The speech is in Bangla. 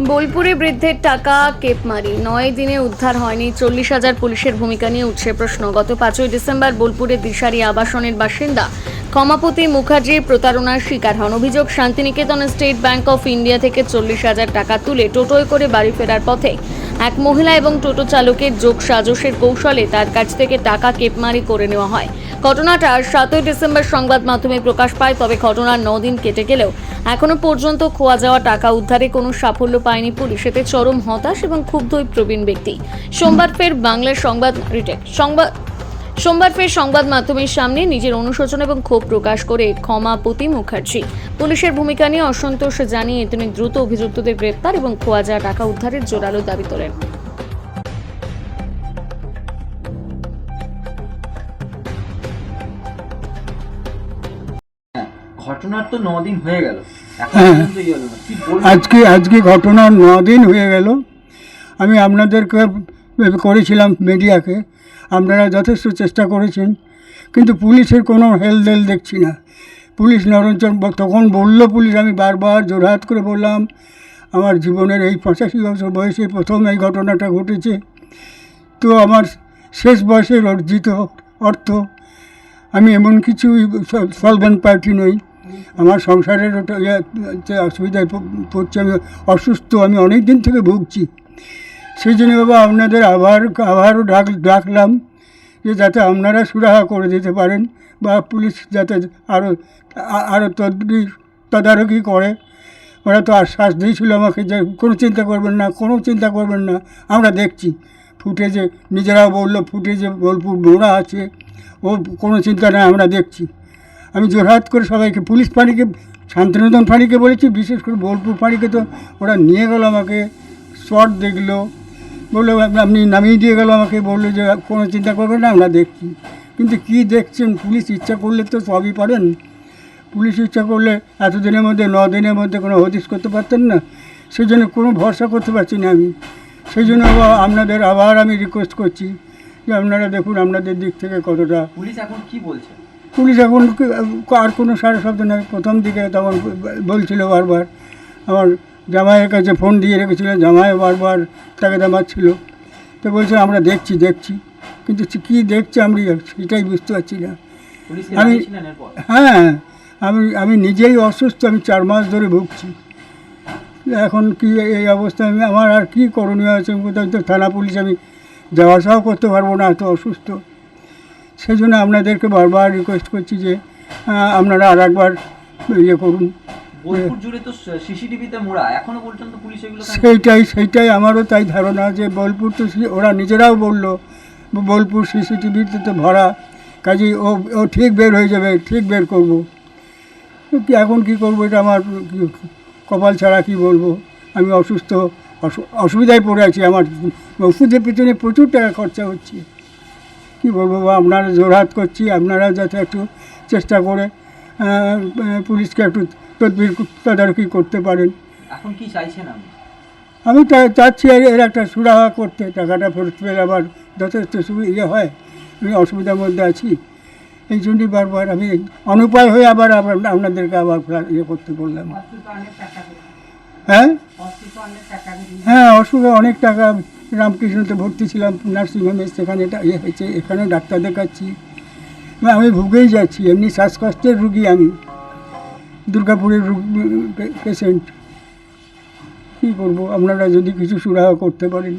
বোলপুরে বৃদ্ধের টাকা কেপমারি। নয় দিনে উদ্ধার হয়নি। চল্লিশ হাজার পুলিশের ভূমিকা নিয়ে উঠছে প্রশ্ন। গত পাঁচই ডিসেম্বর বোলপুরে দিশারি আবাসনের বাসিন্দা ক্ষমাপতি মুখার্জি প্রতারণার শিকার হন। অভিযোগ, Santiniketan state bank of India থেকে চল্লিশ হাজার টাকা তুলে টোটোয় করে বাড়ি ফেরার পথে এক মহিলা এবং টোটো চালকের যোগ সাজসের কৌশলে তার কাছ থেকে টাকা কেপমারি করে নেওয়া হয়। ঘটনাটা সাতই ডিসেম্বর সংবাদ মাধ্যমে প্রকাশ পায়, তবে ঘটনার দিন কেটে গেলেও এখনও পর্যন্ত খোয়া যাওয়া টাকা উদ্ধারে কোনো সাফল্য পায়নি পুলিশ। এতে চরম হতাশ এবং ক্ষুব্ধ প্রবীণ ব্যক্তি। সোমবার ফের বাংলার সংবাদ রিটেক সংবাদ সোমবার ফের সংবাদ মাধ্যমের সামনে নিজের অনুশোচনা এবং ক্ষোভ প্রকাশ করে ক্ষমাপতি মুখার্জি। পুলিশের ভূমিকা নিয়ে অসন্তোষ জানিয়ে তিনি দ্রুত অভিযুক্তদের গ্রেপ্তার এবং খোয়া যাওয়া টাকা উদ্ধারের জোরালো দাবি তোলেন। হ্যাঁ, ঘটনার তো দিন হয়ে গেল। হ্যাঁ। আজকে আজকে ঘটনা ন দিন হয়ে গেল। আমি আপনাদেরকে করেছিলাম মিডিয়াকে। আপনারা যথেষ্ট চেষ্টা করেছেন কিন্তু পুলিশের কোনো হেলদেল দেখছি না। পুলিশ নরঞ্জন তখন বলল পুলিশ আমি বারবার জোরহাত করে বললাম আমার জীবনের এই পঁচাশি বছর বয়সে প্রথম এই ঘটনাটা ঘটেছে। তো আমার শেষ বয়সের অর্জিত অর্থ আমি এমন কিছু সলভেন্ট পার্টি নই। আমার সংসারের ওটা ইয়ে, অসুবিধায় পড়ছে আমি অসুস্থ আমি অনেক দিন থেকে ভুগছি। সেই জন্য বাবা, আপনাদের আবার, আবারও ডাক, ডাকলাম যে যাতে আপনারা সুরাহা করে দিতে পারেন বা পুলিশ যাতে আরও আরও তদবি, তদারকি করে। ওরা তো আশ্বাস দিয়েছিল আমাকে যে কোনো চিন্তা করবেন না, কোনো চিন্তা করবেন না, আমরা দেখছি। ফুটেজে, নিজেরাও বলল, ফুটেজে বোলপুর মোড়া আছে, ও কোনো চিন্তা নেই, আমরা দেখছি। আমি জোরহাট করে সবাইকে, পুলিশ ফাঁড়িকে, শান্তিনিকেতন ফাঁড়িকে বলেছি, বিশেষ করে বোলপুর ফাঁড়িকে তো ওরা নিয়ে গেল আমাকে, শট দেখল। বলল আপনি নামিয়ে দিয়ে গেল আমাকে বলল যে কোনো চিন্তা করবেন না আমরা দেখছি। কিন্তু কি দেখছেন? পুলিশ ইচ্ছা করলে তো সবই পারেন। পুলিশ ইচ্ছা করলে এতদিনের মধ্যে ন দিনের মধ্যে কোনো হদিস করতে পারতেন না। সেই জন্য কোনো ভরসা করতে পারছি না আমি। সেই জন্য আপনাদের আবার আমি রিকোয়েস্ট করছি যে আপনারা দেখুন আপনাদের দিক থেকে কতটা পুলিশ এখন কি বলছে? পুলিশ এখন আর কোনো সারা শব্দ নয় প্রথম দিকে তখন বলছিল বারবার আমার জামাইয়ের কাছে ফোন দিয়ে রেখেছিল জামাই বারবার তাকে দামাচ্ছিল তো বলছে আমরা দেখছি দেখছি। কিন্তু কী দেখছি আমি সেটাই বুঝতে পারছি না। আমি- হ্যাঁ আমি আমি নিজেই অসুস্থ আমি চার মাস ধরে ভুগছি। এখন কি এই অবস্থায় আমি আমার আর কি করণীয় আছে? কোথাও তো থানা পুলিশ আমি যাওয়া আসাও করতে পারব না এত অসুস্থ। সেই জন্য আপনাদেরকে বারবার রিকোয়েস্ট করছি যে আপনারা আর একবার ইয়ে করুন। বোলপুর জুড়ে তো সিসিটিভিতে মোড়া। এখনও পর্যন্ত পুলিশ এগুলো সেইটাই সেইটাই আমারও তাই ধারণা যে বোলপুর তো ওরা নিজেরাও বলল, বোলপুর সিসিটিভিতে তো ভরা। কাজেই ও ও ঠিক বের হয়ে যাবে, ঠিক বের করব। এখন কি করব এটা আমার কপাল ছাড়া কি বলব? আমি অসুস্থ অসুবিধায় পড়ে আছি আমার। ওষুধের পিছনে প্রচুর টাকা খরচা হচ্ছে। কি বলব আপনারা জোরহাত করছি, আপনারা যাতে একটু চেষ্টা করে পুলিশকে একটু তদারকি করতে পারেন। এখন কি চাইছেন আপনি? আমি চাচ্ছি এর এর একটা সুরাহা করতে টাকাটা ফেরত পেলে আবার যথেষ্ট সুবিধা ইয়ে হয় আমি অসুবিধার মধ্যে আছি। এই জন্যই বারবার আমি অনুপায় হয়ে আবার আবার আপনাদেরকে আবার ইয়ে করতে বললাম। হ্যাঁ? হ্যাঁ অসুখে অনেক টাকা রামকৃষ্ণতে ভর্তি ছিলাম নার্সিংহোমে সেখানে এটা ইয়ে হয়েছে এখানে ডাক্তার দেখাচ্ছি আমি ভুগেই যাচ্ছি এমনি শ্বাসকষ্টের রুগী আমি। দুর্গাপুরের পেশেন্ট কী করব? আপনারা যদি কিছু সুরাহা করতে পারেন।